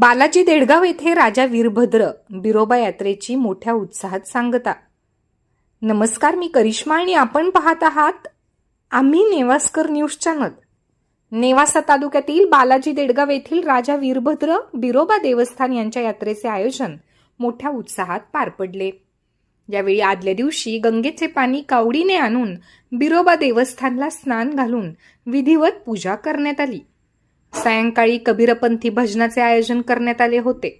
बालाजी देडगाव येथे राजा वीरभद्र बिरोबा यात्रेची मोठ्या उत्साहात सांगता. नमस्कार मी करिश्मा आणि आपण पाहत आहात आम्ही नेवास्कर न्यूज चॅनल. नेवासा तालुक्यातील बालाजी देडगाव येथील राजा वीरभद्र बिरोबा देवस्थान यांच्या यात्रेचे आयोजन मोठ्या उत्साहात पार पडले. यावेळी आदल्या दिवशी गंगेचे पाणी कावडीने आणून बिरोबा देवस्थानला स्नान घालून विधिवत पूजा करण्यात आली. सायंकाळी कबीरपंथी भजनाचे आयोजन करण्यात आले होते.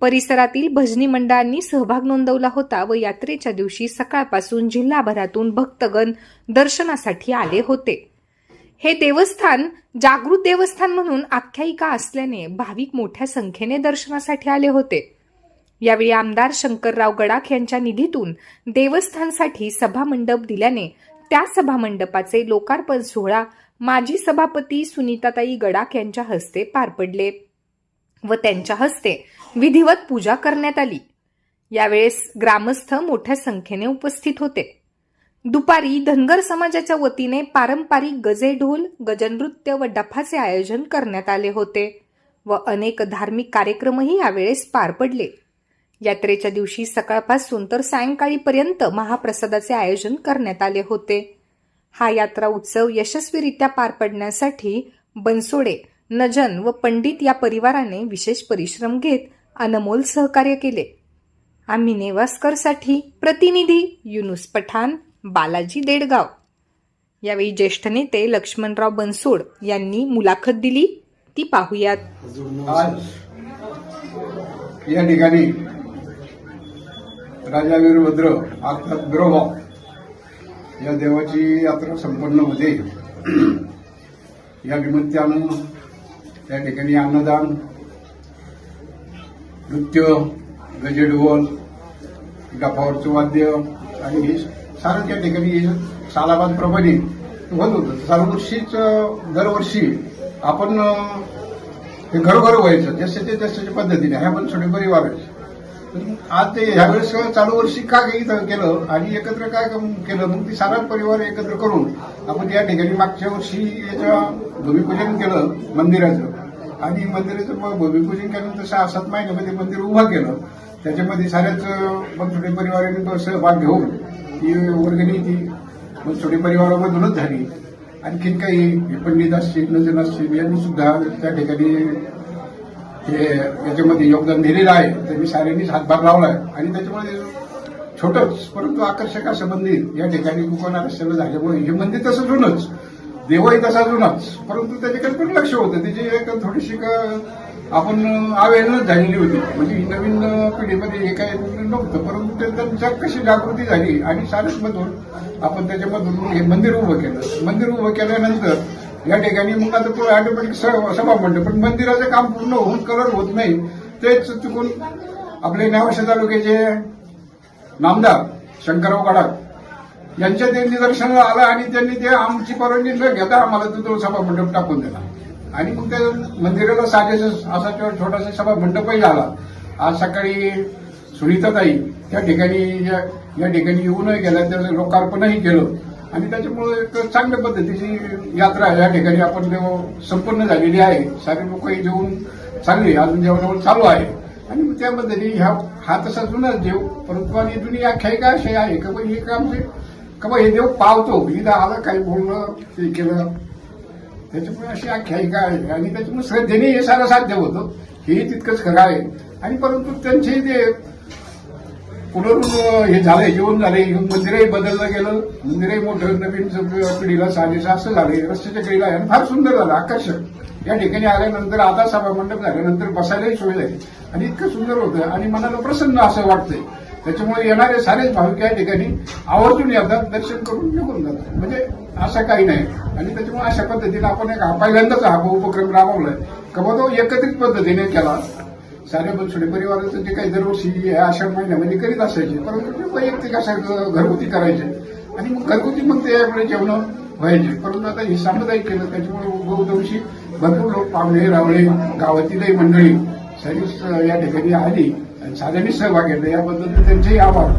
परिसरातील भजनी मंडळांनी सहभाग नोंदवला होता व यात्रेच्या दिवशी सकाळपासून जिल्हाभरातून भक्तगण दर्शनासाठी आले होते. हे देवस्थान जागृत देवस्थान म्हणून आख्यायिका असल्याने भाविक मोठ्या संख्येने दर्शनासाठी आले होते. यावेळी आमदार शंकरराव गडाख यांच्या निधीतून देवस्थानसाठी सभामंडप दिल्याने त्या सभामंडपाचे लोकार्पण सोहळा माजी सभापती सुनीताताई गडाख यांच्या हस्ते पार पडले व त्यांच्या हस्ते विधिवत पूजा करण्यात आली. यावेळेस ग्रामस्थ मोठ्या संख्येने उपस्थित होते. दुपारी धनगर समाजाच्या वतीने पारंपरिक गजे ढोल गजनृत्य व डफाचे आयोजन करण्यात आले होते व अनेक धार्मिक कार्यक्रमही यावेळेस पार पडले. यात्रेच्या दिवशी सकाळपासून तर सायंकाळीपर्यंत महाप्रसादाचे आयोजन करण्यात आले होते. हा यात्रा उत्सव यशस्वीरित्या पार पडण्यासाठी बनसोडे नजन व पंडित या परिवाराने विशेष परिश्रम घेत अनमोल सहकार्य केले. आम्ही नेवास्करसाठी प्रतिनिधी युनुस पठाण बालाजी देडगाव. यावेळी ज्येष्ठ नेते लक्ष्मणराव बनसोड यांनी मुलाखत दिली. ती पाहुयात. या ठिकाणी राजा वीरभद्र अर्थात बिरोबा या देवाची यात्रा संपन्न होते. या निमित्तानं त्या ठिकाणी अन्नदान नृत्य गजेडवल गफावरचं वाद्य आणि हे सारं त्या ठिकाणी सालाबाद प्रमाणे होत होतं. दरवर्षीच दरवर्षी आपण हे घरोघर व्हायचं जसे ते तशाच्या पद्धतीने. ह्या पण छोटे परिवार आहेत. आज ते ह्यावेळेस चालू वर्षी का केलं आणि एकत्र काय केलं? मग ती सारा परिवार एकत्र करून आपण या ठिकाणी मागच्या वर्षी याच्या भूमिपूजन केलं मंदिराचं. आणि मंदिराचं मग भूमिपूजन केल्यानंतर सहा सात महिन्यामध्ये मंदिर उभं केलं. त्याच्यामध्ये साऱ्याच मग छोटे परिवाराने सहभाग घेऊन ती वर्गणी ती मग छोटे परिवारामधूनच झाली. आणखीन काही पंडित असतील नजर असतील यांनी सुद्धा त्या ठिकाणी हे याच्यामध्ये योगदान दिलेलं आहे त्यांनी साऱ्यांनीच हातभार लावलाय. आणि त्याच्यामुळे छोटंच परंतु आकर्षक असं मंदिर या ठिकाणी दुकानात सगळं झाल्यामुळे हे मंदिर तसं जुनच. देवही तसा जुनाच. परंतु त्याच्याकडे पण लक्ष होतं. त्याची एक थोडीशी आपण अवेअरनेस झालेली होती. म्हणजे नवीन पिढीमध्ये हे काय नव्हतं. परंतु ते त्यांच्या कशी जागृती झाली आणि सारसमधून आपण त्याच्यामधून हे मंदिर उभं केलं. मंदिर उभं केल्यानंतर या ठिकाणी मग आता पुढे ऑटोमॅटिक सभा म्हणतो पण मंदिराचं काम पूर्ण होऊन कलर होत नाही. तेच चुकून आपले न्यावशे तालुक्याचे नामदार शंकरराव गडाख यांच्या ते निदर्शनाला आलं आणि त्यांनी ते आमची परवानगी न घेता आम्हाला तिथं सभा मंडप टाकून दिला. आणि मग त्या मंदिराला साजेस असा छो- छोटासा सभा मंडपही झाला. आज सकाळी सुनीताताई त्या ठिकाणी या ठिकाणी येऊनही गेल्या त्याचं लोकार्पणही केलं. आणि त्याच्यामुळे एक चांगल्या पद्धतीची यात्रा या ठिकाणी आपण देव संपन्न झालेली आहे. सारे लोक जेवून चांगली अजून जेवणावर चालू आहे. आणि मग त्या पद्धतीने ह्या हा तसा जुनाच देव परंतु आणि जुनी आख्यायिका अशी आहे का बा हे काम का म्हणजे, बा हे देव पावतो? इथं आलं काही बोलणं हे केलं. त्याच्यामुळे अशी आख्यायिका आहे. आणि त्याच्यामुळे श्रद्धेने हे सारं साध्य होतं. हेही तितकंच खरं आहे. आणि परंतु त्यांचे ते पुनरून हे झालंय जेवण झालंय. मंदिरही बदललं गेलं. मंदिरही मोठं नवीन पिढीला साजेसं असं झालंय. रस्त्याच्या कडीला आहे. फार सुंदर झालं आकर्षक. या ठिकाणी आल्यानंतर आता सभा मंडप झाल्यानंतर बसायलाही सोय झाली. आणि इतकं सुंदर होतं आणि मनाला प्रसन्न असं वाटतंय. त्याच्यामुळे येणारे सारेच भाविक या ठिकाणी आवर्जून येतात दर्शन करून निघून जातात. म्हणजे असं काही नाही. आणि त्याच्यामुळे अशा पद्धतीने आपण एक हा पहिल्यांदाच हा उपक्रम राबवलाय. का तो एकत्रित पद्धतीने केला. सारे छोटे परिवाराचं जे काही दरवर्षी हे आषाढ महिन्यामध्ये करीत असायचे परंतु ते वैयक्तिक अशा घरगुती करायचे. आणि मग घरगुती मग ते आपले जेवण व्हायचे. परंतु आता हे सामुदायिक केलं त्याच्यामुळे बहुतांशी भरपूर लोक पाहुणे रावळे गावातीलही मंडळी सर्विस या ठिकाणी आली आणि साऱ्यांनी सहभाग घेतला. याबद्दल त्यांचेही आभार.